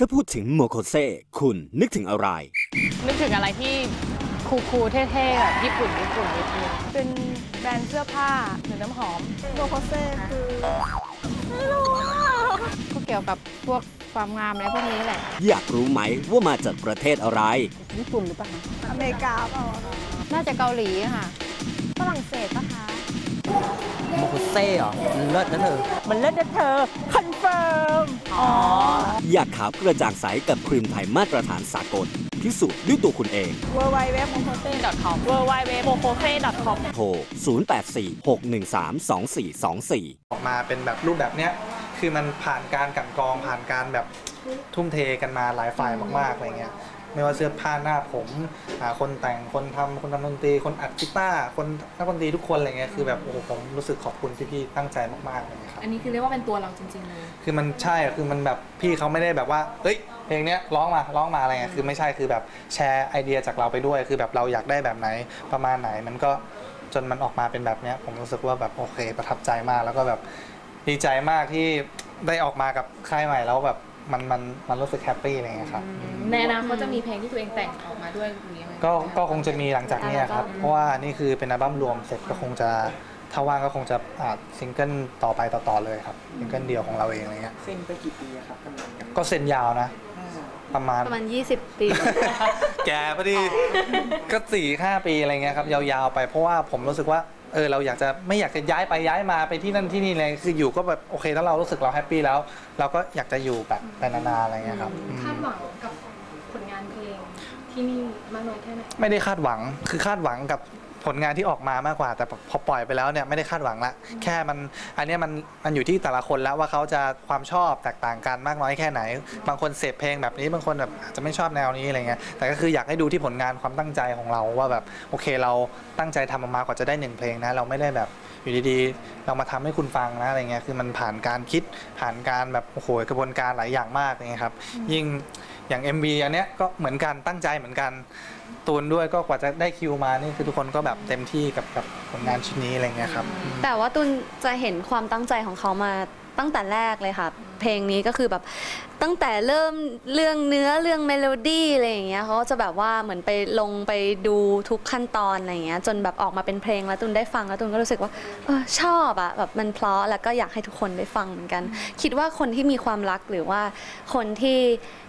ถ้าพูดถึงโมโคเซคุณนึกถึงอะไร นึกถึงอะไรที่คูลๆเท่ๆแบบญี่ปุ่นญี่ปุ่นนิดนึงเป็นแบรนด์เสื้อผ้าหรือน้ำหอมโมโคเซ่คือไม่รู้อะก็เกี่ยวกับพวกความงามอะไรพวกนี้แหละ อยากรู้ไหมว่ามาจากประเทศอะไร ญี่ปุ่นหรือเปล่าอเมริกาเปล่าอะคะน่าจะเกาหลีอะค่ะฝรั่งเศสปะคะ โมโคเซ่เหรอมันเลิศนะเธอ มันเลิศนะเธอ คอนเฟิร์ม อ๋อ อยากขาวกระจ่างใสกับครีมไทยมาตรฐานสากลพิสูจน์ด้วยตัวคุณเองเวอร์ไวเว็บโมโคเซ่ com w w w m o k o s e com โทร 0846132424 ออกมาเป็นแบบรูปแบบเนี้ย คือมันผ่านการกลันกรองผ่านการแบบทุ่มเทกันมาหลายฝ่ายมากๆอะไรเงี้ย ไม่ว่าเสื้อผ้าหน้าผมอ่าคนแต่งคนทำคนทำดนตรี คนอัดกีตาร์คนนักดนตรีทุกคนอะไรเงี้ยคือแบบโอ้โหผมรู้สึกขอบคุณพี่ๆตั้งใจมากๆเลยครับอันนี้คือเรียกว่าเป็นตัวเราจริงๆเลยคือมันใช่อะคือมันแบบพี่เขาไม่ได้แบบว่าเอ้ยเพลงเนี้ยร้องมาร้องมาอะไรเงี้ยคือไม่ใช่คือแบบแชร์ไอเดียจากเราไปด้วย คือแบบเราอยากได้แบบไหนประมาณไหนมันก็จนมันออกมาเป็นแบบเนี้ยผมรู้สึกว่าแบบโอเค ประทับใจมากแล้วก็แบบดีใจมากที่ได้ออกมากับค่ายใหม่แล้วแบบ มันมันมันรู้สึกแฮปปี้อะไรเงี้ยครับในอนาคตจะมีเพลงที่ตัวเองแต่งออกมาด้วยอย่างนี้ไหมก็ก็คงจะมีหลังจากเนี้ยครับ เพราะว่านี่คือเป็นอัลบั้มรวมเสร็จก็คงจะถ้าว่างก็คงจะอาจซิงเกิลต่อไปต่อๆเลยครับซิงเกิลเดียวของเราเองอะไรเงี้ยเซ็นไปกี่ปีอะครับกำลังก็เซ็นยาวนะ ประมาณประมาณ 20 ปี แกพอดีก็สี่ห้าปีอะไรเงี้ยครับยาวๆไปเพราะว่าผมรู้สึกว่า เออเราอยากจะไม่อยากจะย้ายไปย้ายมาไปที่นั่นที่นี่เลยคืออยู่ก็แบบโอเคถ้าเรารู้สึกเราแฮปปี้แล้ว เราก็อยากจะอยู่แบบไปนานๆอะไรเงี้ยครับอืม คาดหวังกับผลงานเพลงที่นี่มากน้อยแค่ไหน ไม่ได้คาดหวัง คือคาดหวังกับ ผลงานที่ออกมามากกว่า แต่พอปล่อยไปแล้วเนี่ยไม่ได้คาดหวังละแค่มันอันเนี้ยมันมันอยู่ที่แต่ละคนแล้วว่าเขาจะความชอบแตกต่างกันมากน้อยแค่ไหน บางคนเสพเพลงแบบนี้บางคนแบบอาจจะไม่ชอบแนวนี้อะไรเงี้ยแต่ก็คืออยากให้ดูที่ผลงานความตั้งใจของเราว่าแบบโอเคเราตั้งใจทำออกมากว่าจะได้หนึ่งเพลงนะเราไม่ได้แบบอยู่ดีๆ เรามาทำให้คุณฟังนะอะไรเงี้ยคือมันผ่านการคิดผ่านการแบบโอ้โหกระบวนการหลายอย่างมากเลยครับยิ่ง อย่าง MV อันเนี้ยก็เหมือนกันตั้งใจเหมือนกันตูนด้วยก็กว่าจะได้คิวมานี่คือทุกคนก็แบบเต็มที่กับกับผลงานชิ้นนี้อะไรเงี้ยครับ แต่ว่าตุนจะเห็นความตั้งใจของเขามา ตั้งแต่แรกเลยค่ะ เพลงนี้ก็คือแบบตั้งแต่เริ่มเรื่องเนื้อเรื่องเมโลดี้อะไรอย่างเงี้ยเขาก็จะแบบว่าเหมือนไปลงไปดูทุกขั้นตอนอะไรอย่างเงี้ยจนแบบออกมาเป็นเพลงแล้วตุนได้ฟังแล้วตุนก็รู้สึกว่าเออชอบอะแบบมันเพราะแล้วก็อยากให้ทุกคนได้ฟังเหมือนกัน คิดว่าคนที่มีความรักหรือว่าคนที่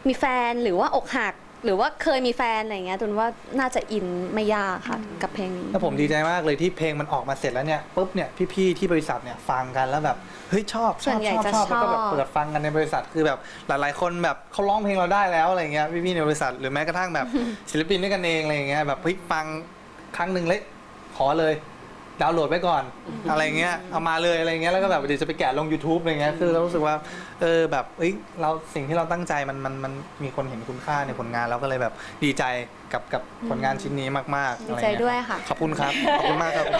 มีแฟนหรือว่าอกหัก หรือว่าเคยมีแฟนอะไรอย่างเงี้ยตุนว่าน่าจะอินไม่ยากค่ะ กับเพลงนี้ แล้วผมดีใจมากเลยที่เพลงมันออกมาเสร็จแล้วเนี่ยปุ๊บเนี่ยพี่ๆที่บริษัทเนี่ยฟังกันแล้วแบบเฮ้ยชอบชส่อวบนใหญ่ชอบจะชอบแล้วก็แบบชอบเปิดฟังกันในบริษัทคือแบบหลายๆ คนแบบเขาร้องเพลงเราได้แล้วอะไรเงี้ยพี่ๆในบริษัทหรือแม้กระทั่งแบบ ศิลปินด้วยกันเองอะไรเงี้ยแบบเฮ้ยฟังครั้งหนึ่งเลยขอเลย ดาวน์โหลดไว้ก่อน อะไรเงี้ยเอามาเลยอะไรเงี้ยแล้วก็แบบเดี๋ยวจะไปแกะลง YouTube อะไรเงี้ยคือเรารู้สึกว่าเออแบบเอ้ยเราสิ่งที่เราตั้งใจมันมันมันมีคนเห็นคุณค่าในผลงานเราก็เลยแบบดีใจกับกับผลงานชิ้นนี้มากๆดีอะไรใจเงี้ด้วยค่ะ ขอบคุณครับขอบคุณมากครับผม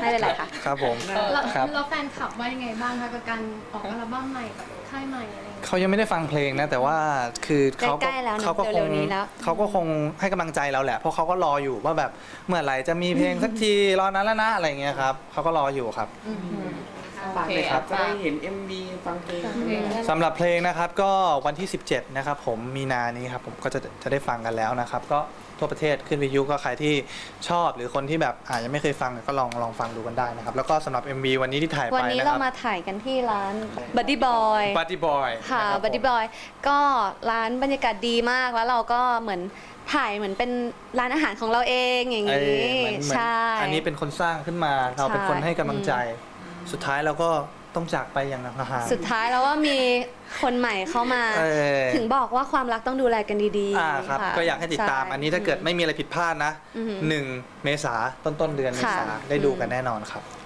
ไม่เป็นไรค่ะครับผมแล้วครับแล้วแฟนคลับว่ายังไงบ้างคะกับการออกอัลบั้มใหม่กับค่ายใหม่อะไรอย่าง เงี้ยเขายังไม่ได้ฟังเพลงนะ แต่ว่าคือเขาใกล้ๆแล้วนะเขาก็คเร็งวๆนี้แล้ว เขาก็คงให้กำลังใจเราแหละ เพราะเขาก็รออยู่ว่าแบบเมื่อไหร่จะมีเพลงสักทีรอนานแล้วนะอะไรเงี้ยครับเขาก็รออยู่ครับฝากเลยครับจะได้เห็น MV ฟังเพลงสำหรับเพลงนะครับก็วันที่ 17 นะครับผมมีนานี้ครับผมก็จะจะได้ฟังกันแล้วนะครับ ก็ทั่วประเทศขึ้นวิทยุก็ใครที่ชอบหรือคนที่แบบอาจจะไม่เคยฟังก็ลองลองฟังดูกันได้นะครับ แล้วก็สำหรับ MV วันนี้ที่ถ่ายวันไปนี้นะคเรารับมาถ่ายกันที่ร้าน Buddy Boy Buddy Boy ค่ะนรับผม Buddy Boy ก็ร้านบรรยากาศดีมากแล้วเราก็เหมือนถ่ายเหมือนเป็นร้านอาหารของเราเองอย่างเอนี้อเหมือนเหมือนใช่ อันนี้เป็นคนสร้างขึ้นมาเราเป็นใช่คนให้กำลังใจ สุดท้ายเราก็ต้องจากไปอย่างห่างสุดท้ายแล้วว่ามีคนใหม่เข้ามา เออ ถึงบอกว่าความรักต้องดูแลกันดีอ่าครับะก็อยากให้ติดตามช่ อันนี้ถ้าเกิดไม่มีอะไรผิดพลาดนะอือหือหนึ่งเมษาต้นต้นๆเดือนเมษาค่ะ ได้ดูกันแน่นอนครับเ